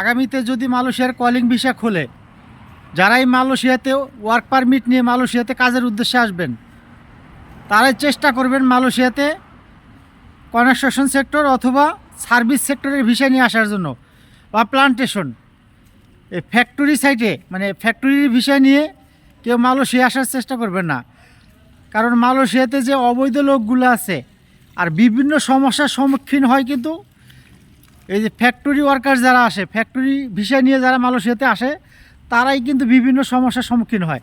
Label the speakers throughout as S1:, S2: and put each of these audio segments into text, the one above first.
S1: আগামীতে যদি মালয়েশিয়ার কলিং ভিসা খোলে, যারাই মালয়েশিয়াতে ওয়ার্ক পারমিট নিয়ে মালয়েশিয়াতে কাজের উদ্দেশ্যে আসবেন, তারাই চেষ্টা করবেন মালয়েশিয়াতে কনস্ট্রাকশন সেক্টর অথবা সার্ভিস সেক্টরের ভিসা নিয়ে আসার জন্য বা প্লান্টেশন এই ফ্যাক্টরি সাইটে মানে ফ্যাক্টরির ভিসা নিয়ে কেউ মালয়েশিয়া আসার চেষ্টা করবেন না। কারণ মালয়েশিয়াতে যে অবৈধ লোকগুলো আছে, আর বিভিন্ন সমস্যার সম্মুখীন হয় কিন্তু এই যে ফ্যাক্টরি ওয়ার্কার যারা আসে ফ্যাক্টরি ভিসা নিয়ে যারা মালয়েশিয়াতে আসে, তারাই কিন্তু বিভিন্ন সমস্যার সম্মুখীন হয়।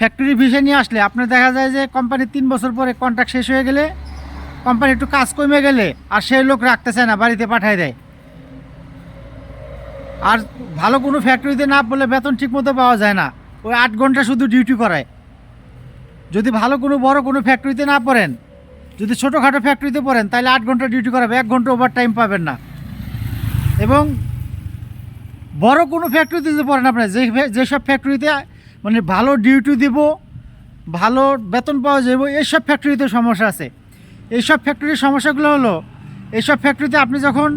S1: ফ্যাক্টরি ভিসা নিয়ে আসলে আপনার দেখা যায় যে কোম্পানি তিন বছর পরে কন্ট্রাক্ট শেষ হয়ে গেলে কোম্পানি একটু কাজ কমে গেলে আর সেই লোক রাখতে চায় না, বাড়িতে পাঠায় দেয়। আর ভালো কোনো ফ্যাক্টরিতে না পড়লে বেতন ঠিকমতো পাওয়া যায় না। ওই আট ঘণ্টা শুধু ডিউটি করায়। যদি ভালো কোনো বড় কোনো ফ্যাক্টরিতে না পড়েন, যদি ছোটোখাটো ফ্যাক্টরিতে পড়েন, তাহলে আট ঘণ্টা ডিউটি করাবে, এক ঘণ্টা ওভার টাইম পাবেন না। এবং বড় কোনো ফ্যাক্টরিতে যদি পড়েন আপনার। যে যেসব ফ্যাক্টরিতে মানে ভালো ডিউটি দিব, ভালো বেতন পাওয়া যাবে এইসব ফ্যাক্টরিতে সমস্যা আছে। এইসব ফ্যাক্টরির সমস্যাগুলো হলো এইসব ফ্যাক্টরিতে আপনি যখন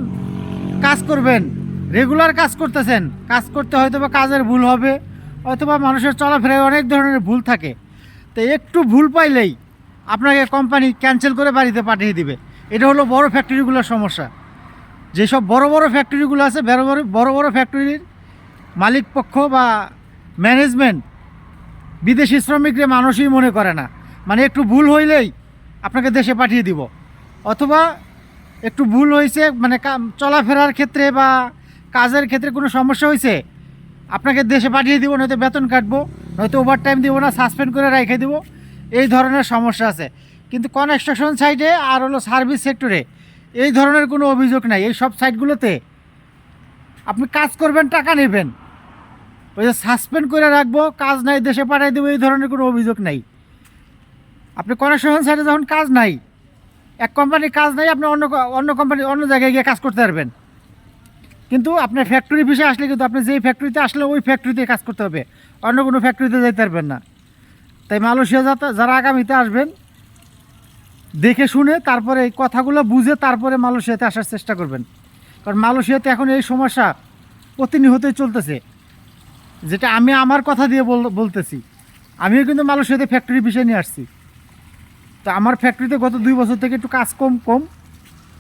S1: কাজ করবেন রেগুলার কাজ করতেছেন, কাজ করতে হয়তো বা কাজের ভুল হবে, অথবা মানুষের চলাফেরায় অনেক ধরনের ভুল থাকে। তো একটু ভুল পাইলেই আপনাকে কোম্পানি ক্যান্সেল করে বাড়িতে পাঠিয়ে দিবে। এটা হলো বড় ফ্যাক্টরিগুলোর সমস্যা। যেসব বড় বড় ফ্যাক্টরিগুলো আছে, বড় বড় বড় বড় ফ্যাক্টরির মালিক পক্ষ বা ম্যানেজমেন্ট বিদেশি শ্রমিকরে মানুষই মনে করে না। মানে একটু ভুল হইলেই আপনাকে দেশে পাঠিয়ে দিব। অথবা একটু ভুল হয়েছে মানে চলাফেরার ক্ষেত্রে বা কাজের ক্ষেত্রে কোনো সমস্যা হয়েছে আপনাকে দেশে পাঠিয়ে দিব, নয়তো বেতন কাটবো, নয়তো ওভার টাইম দিব না সাসপেন্ড করে রেখে দিব, এই ধরনের সমস্যা আছে। কিন্তু কনস্ট্রাকশন সাইটে আর হলো সার্ভিস সেক্টরে এই ধরনের কোনো অভিযোগ নাই। এই সব সাইটগুলোতে আপনি কাজ করবেন, টাকা নেবেন। ওই যে সাসপেন্ড করে রাখব, কাজ নাই, দেশে পাঠিয়ে দেবো, এই ধরনের কোনো অভিযোগ নাই। আপনি কনস্ট্রাকশন সাইটে যখন কাজ নাই, এক কোম্পানির কাজ নাই, আপনি অন্য অন্য কোম্পানি, অন্য জায়গায় গিয়ে কাজ করতে পারবেন। কিন্তু আপনার ফ্যাক্টরি বিষয়ে আসলে কিন্তু আপনি যেই ফ্যাক্টরিতে আসলে ওই ফ্যাক্টরিতে কাজ করতে হবে। অন্য কোনো ফ্যাক্টরিতে যেতে পারবেন না। তাই মালয়েশিয়া যারা আগামীতে আসবেন দেখে শুনে তারপরে এই কথাগুলো বুঝে তারপরে মালয়েশিয়াতে আসার চেষ্টা করবেন। কারণ মালয়েশিয়াতে এখন এই সমস্যা প্রতিনিয়তই চলতেছে। যেটা আমি আমার কথা দিয়ে বল- বলতেছি। আমিও কিন্তু মালয়েশিয়াতে ফ্যাক্টরি বিষয় নিয়ে আসছি। তো আমার ফ্যাক্টরিতে গত দুই বছর থেকে একটু কাজ কম কম।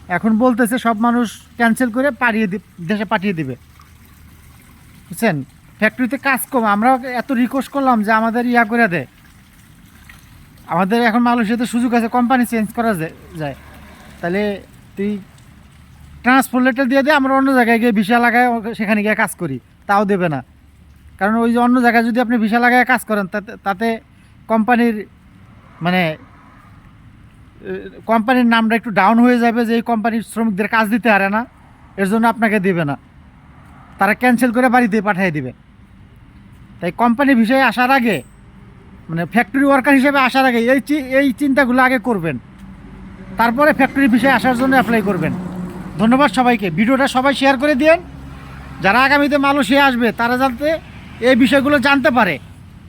S1: এখন বলতেছে সব মানুষ ক্যান্সেল করে পাঠিয়ে দেশে পাঠিয়ে দিবে। বুঝছেন? ফ্যাক্টরিতে কাজ কম। আমরা এত রিকোয়েস্ট করলাম যে আমাদের ইয়া করে দেয়। আমাদের এখন মালয়েশিয়াতে সুযোগ আছে কোম্পানি চেঞ্জ করা যায়- তাহলে তুই ট্রান্সপোর্ট লেটার দিয়ে দে, আমরা অন্য জায়গায় গিয়ে ভিসা লাগায় সেখানে গিয়ে কাজ করি। তাও দেবে না। কারণ ওই যে অন্য জায়গায় যদি আপনি ভিসা লাগায় কাজ করেন, তাতে তাতে কোম্পানির মানে কোম্পানির নামটা একটু ডাউন হয়ে যাবে যে এই কোম্পানির শ্রমিকদের কাজ দিতে পারে না, এর জন্য আপনাকে দেবে না। তারা ক্যান্সেল করে বাড়িতে পাঠিয়ে দিবে। তাই কোম্পানি বিষয়ে আসার আগে মানে ফ্যাক্টরি ওয়ার্কার হিসেবে আসার আগে এই এই চিন্তাগুলো আগে করবেন। তারপরে ফ্যাক্টরির বিষয়ে আসার জন্য অ্যাপ্লাই করবেন। ধন্যবাদ সবাইকে। ভিডিওটা সবাই শেয়ার করে দিন যারা আগামীতে মালয়েশিয়া আসবে, তারা যাতে এই বিষয়গুলো জানতে পারে।